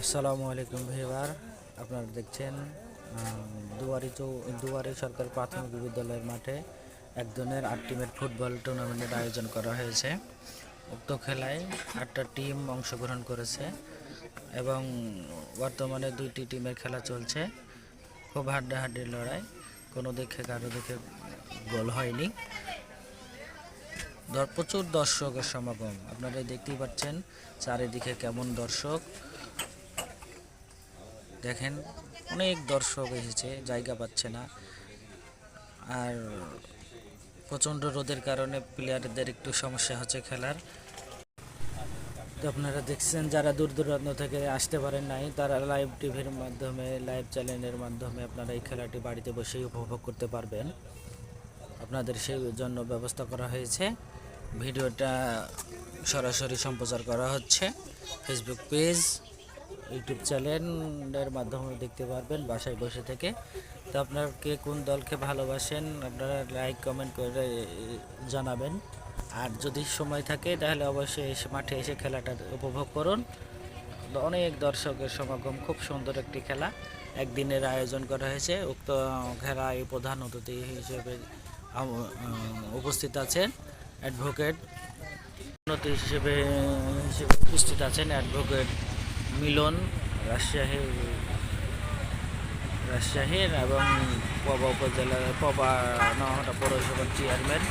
আসসালামু আলাইকুম ভাইবার আপনারা দেখছেন দুয়ারি চৌ, দুয়ারি সরকারি প্রাথমিক বিদ্যালয়ের মাঠে একজনের আট টিমের ফুটবল টুর্নামেন্টের আয়োজন করা হয়েছে। উক্ত খেলায় আটটা টিম অংশগ্রহণ করেছে এবং বর্তমানে দুইটি টিমের খেলা চলছে। খুব হাড্ডাহাড্ডির লড়াই, কোনো দিকে কারও দেখে গোল হয়নি। প্রচুর দর্শকের সমাগম আপনারা দেখতেই পাচ্ছেন, চারিদিকে কেমন দর্শক। দেখেন, অনেক দর্শক এসেছে, জায়গা পাচ্ছে না। আর প্রচণ্ড রোদের কারণে প্লেয়ারদের একটু সমস্যা হচ্ছে খেলার। তো আপনারা দেখছেন, যারা দূর দূরান্ত থেকে আসতে পারেন নাই, তারা লাইভ টিভির মাধ্যমে লাইভ চ্যানেলের মাধ্যমে আপনারা এই খেলাটি বাড়িতে বসেই উপভোগ করতে পারবেন। আপনাদের সেই জন্য ব্যবস্থা করা হয়েছে। ভিডিওটা সরাসরি সম্প্রচার করা হচ্ছে। ফেসবুক পেজ ইউটিউব চ্যানেলের মাধ্যমে দেখতে পারবেন বাসায় বসে থেকে। তো আপনার কে কোন দলকে ভালোবাসেন, আপনারা লাইক কমেন্ট করে জানাবেন। আর যদি সময় থাকে, তাহলে অবশ্যই এসে মাঠে এসে খেলাটা উপভোগ করুন। অনেক দর্শকের সমাগম, খুব সুন্দর একটি খেলা। একদিনের আয়োজন করা হয়েছে, উক্ত খেলায় প্রধান অতিথি হিসেবে উপস্থিত আছেন অ্যাডভোকেট অতিথি হিসেবে হিসেবে উপস্থিত আছেন অ্যাডভোকেট মিলন রাজশাহী রাজশাহীর এবং পবা উপজেলার পবা নহটা পৌরসভার চেয়ারম্যান